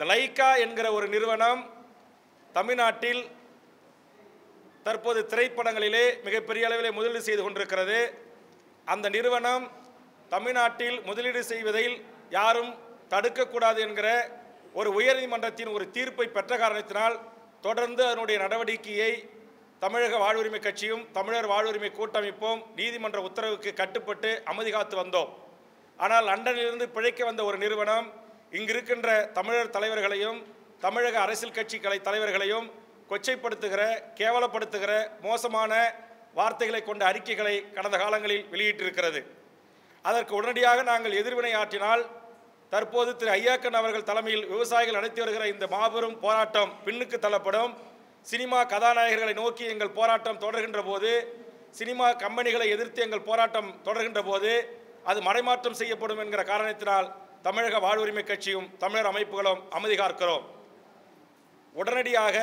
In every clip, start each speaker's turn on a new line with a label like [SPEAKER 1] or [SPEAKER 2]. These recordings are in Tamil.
[SPEAKER 1] இந்த லைக்கா என்கிற ஒரு நிறுவனம் தமிழ்நாட்டில் தற்போது திரைப்படங்களிலே மிகப்பெரிய அளவிலே முதலீடு செய்து கொண்டிருக்கிறது. அந்த நிறுவனம் தமிழ்நாட்டில் முதலீடு செய்வதில் யாரும் தடுக்கக்கூடாது என்கிற ஒரு உயர்நீதிமன்றத்தின் ஒரு தீர்ப்பை பெற்ற காரணத்தினால் தொடர்ந்து அதனுடைய நடவடிக்கையை தமிழக வாழ்வுரிமை கட்சியும் தமிழர் வாழ்வுரிமை கூட்டமைப்பும் நீதிமன்ற உத்தரவுக்கு கட்டுப்பட்டு அமைதி காத்து வந்தோம். ஆனால் லண்டனிலிருந்து பிழைக்க வந்த ஒரு நிறுவனம் இங்கிருக்கின்ற தமிழர் தலைவர்களையும் தமிழக அரசியல் கட்சிகளை தலைவர்களையும் கொச்சைப்படுத்துகிற கேவலப்படுத்துகிற மோசமான வார்த்தைகளை கொண்ட அறிக்கைகளை கடந்த காலங்களில் வெளியிட்டிருக்கிறது. அதற்கு உடனடியாக நாங்கள் எதிர்வினை ஆற்றினால் தற்போது திரு ஐயாக்கன் அவர்கள் தலைமையில் விவசாயிகள் நடத்தி வருகிற இந்த மாபெரும் போராட்டம் பின்னுக்கு தள்ளப்படும். சினிமா கதாநாயகர்களை நோக்கி எங்கள் போராட்டம் தொடர்கின்ற போது சினிமா கம்பெனிகளை எதிர்த்து எங்கள் போராட்டம் தொடர்கின்ற போது அது மறைமாற்றம் செய்யப்படும் என்கிற காரணத்தினால் தமிழக வாழ்வுரிமை கட்சியும் தமிழர் அமைப்புகளும் அமைதி காக்கிறோம். உடனடியாக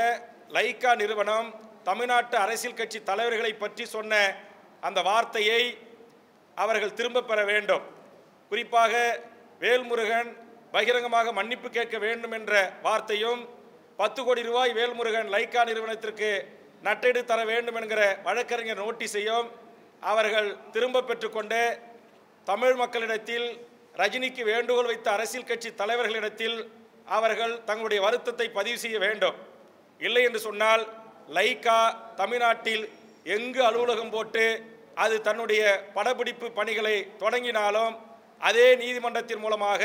[SPEAKER 1] லைக்கா நிறுவனம் தமிழ்நாட்டு அரசியல் கட்சி தலைவர்களை பற்றி சொன்ன அந்த வார்த்தையை அவர்கள் திரும்ப பெற வேண்டும். குறிப்பாக வேல்முருகன் பகிரங்கமாக மன்னிப்பு கேட்க வேண்டும் என்ற வார்த்தையும் பத்து கோடி ரூபாய் வேல்முருகன் லைக்கா நிறுவனத்திற்கு நட்டெடு தர வேண்டும் என்கிற வழக்கறிஞர் நோட்டீஸையும் அவர்கள் திரும்ப பெற்றுக்கொண்டு தமிழ் மக்களிடத்தில் ரஜினிக்கு வேண்டுகோள் வைத்த அரசியல் கட்சி தலைவர்களிடத்தில் அவர்கள் தங்களுடைய வருத்தத்தை பதிவு செய்ய வேண்டும். இல்லை என்று சொன்னால் லைக்கா தமிழ்நாட்டில் எங்கு அலுவலகம் போட்டு அது தன்னுடைய படப்பிடிப்பு பணிகளை தொடங்கினாலும் அதே நீதிமன்றத்தின் மூலமாக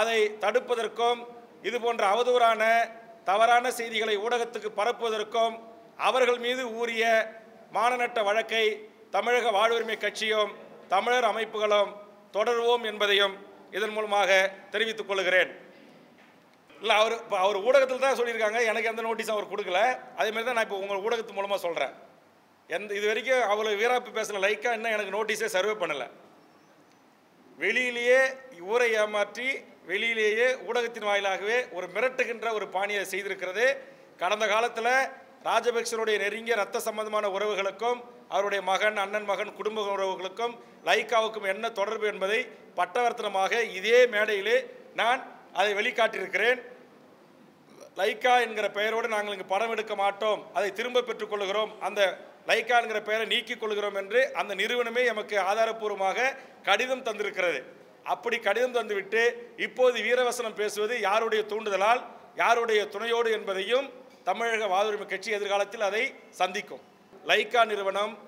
[SPEAKER 1] அதை தடுப்பதற்கும் இது போன்ற அவதூறான தவறான செய்திகளை ஊடகத்துக்கு பரப்புவதற்கும் அவர்கள் மீது ஊறிய மானநட்ட வழக்கை தமிழக வாழ்வுரிமை கட்சியும் தமிழர் அமைப்புகளும் தொடருவோம் என்பதையும் இதன் மூலமாக தெரிவித்துக் கொள்கிறேன். இல்லை அவர் இப்போ அவர் ஊடகத்தில் தான் சொல்லியிருக்காங்க. எனக்கு எந்த நோட்டீஸும் அவர் கொடுக்கல. அதேமாதிரி தான் நான் இப்போ உங்கள் ஊடகத்து மூலமாக சொல்கிறேன் எந்த இது வரைக்கும் அவ்வளோ வீராப்பு பேசின லைக்காக இன்னும் எனக்கு நோட்டீஸே சர்வே பண்ணலை. வெளியிலேயே ஊரை ஏமாற்றி வெளியிலேயே ஊடகத்தின் வாயிலாகவே ஒரு மிரட்டுகின்ற ஒரு பாணியை செய்திருக்கிறது. கடந்த காலத்தில் ராஜபக்சனுடைய நெருங்கிய ரத்த சம்பந்தமான உறவுகளுக்கும் அவருடைய மகன் அண்ணன் மகன் குடும்ப உறவுகளுக்கும் லைக்காவுக்கும் என்ன தொடர்பு என்பதை பட்டவர்த்தனமாக இதே மேடையிலே நான் அதை வெளிக்காட்டியிருக்கிறேன். லைக்கா என்கிற பெயரோடு நாங்கள் இங்கு படம் எடுக்க மாட்டோம். அதை திரும்ப பெற்றுக்கொள்கிறோம் அந்த லைக்கா என்கிற பெயரை நீக்கிக் கொள்கிறோம் என்று அந்த நிறுவனமே எமக்கு ஆதாரப்பூர்வமாக கடிதம் தந்திருக்கிறது. அப்படி கடிதம் தந்துவிட்டு இப்போது வீரவசனம் பேசுவது யாருடைய தூண்டுதலால் யாருடைய துணையோடு என்பதையும் தமிழக வாதுரிமை கட்சி எதிர்காலத்தில் அதை சந்திக்கும். லைக்கா நிறுவனம்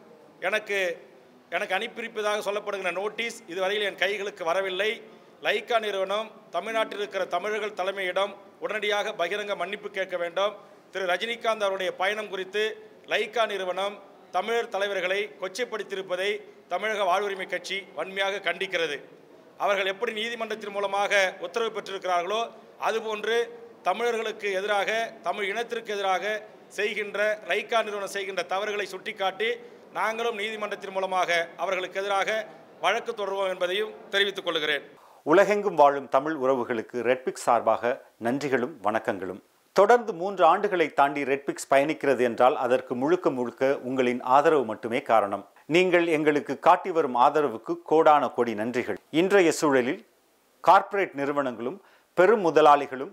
[SPEAKER 1] எனக்கு எனக்கு அனுப்பியிருப்பதாக சொல்லப்படுகிற நோட்டீஸ் இதுவரையில் என் கைகளுக்கு வரவில்லை. லைக்கா நிறுவனம் தமிழ்நாட்டில் இருக்கிற தமிழர்கள் தலைமையிடம் உடனடியாக பகிரங்க மன்னிப்பு கேட்க வேண்டும். திரு. ரஜினிகாந்த் அவருடைய பயணம் குறித்து லைக்கா நிறுவனம் தமிழர் தலைவர்களை கொச்சைப்படுத்தியிருப்பதை தமிழக வாழ்வுரிமை கட்சி வன்மையாக கண்டிக்கிறது. அவர்கள் எப்படி நீதிமன்றத்தின் மூலமாக உத்தரவு பெற்றிருக்கிறார்களோ அதுபோன்று தமிழர்களுக்கு எதிராக தமிழ் இனத்திற்கு எதிராக செய்கின்ற ரைக்கா நிறுவனம் செய்கின்ற தவறுகளை சுட்டிக்காட்டி நாங்களும் நீதிமன்றத்தின் மூலமாக அவர்களுக்கு எதிராக வழக்கு தொடர்வோம் என்பதையும் தெரிவித்துக் கொள்கிறேன்.
[SPEAKER 2] உலகெங்கும் வாழும் தமிழ் உறவுகளுக்கு ரெட்பிக்ஸ் சார்பாக நன்றிகளும் வணக்கங்களும். தொடர்ந்து மூன்று ஆண்டுகளை தாண்டி ரெட்பிக்ஸ் பயணிக்கிறது என்றால் அதற்கு முழுக்க முழுக்க உங்களின் ஆதரவு மட்டுமே காரணம். நீங்கள் எங்களுக்கு காட்டி வரும் ஆதரவுக்கு கோடான கோடி நன்றிகள். இன்றைய சூழலில் கார்ப்பரேட் நிறுவனங்களும் பெரும் முதலாளிகளும்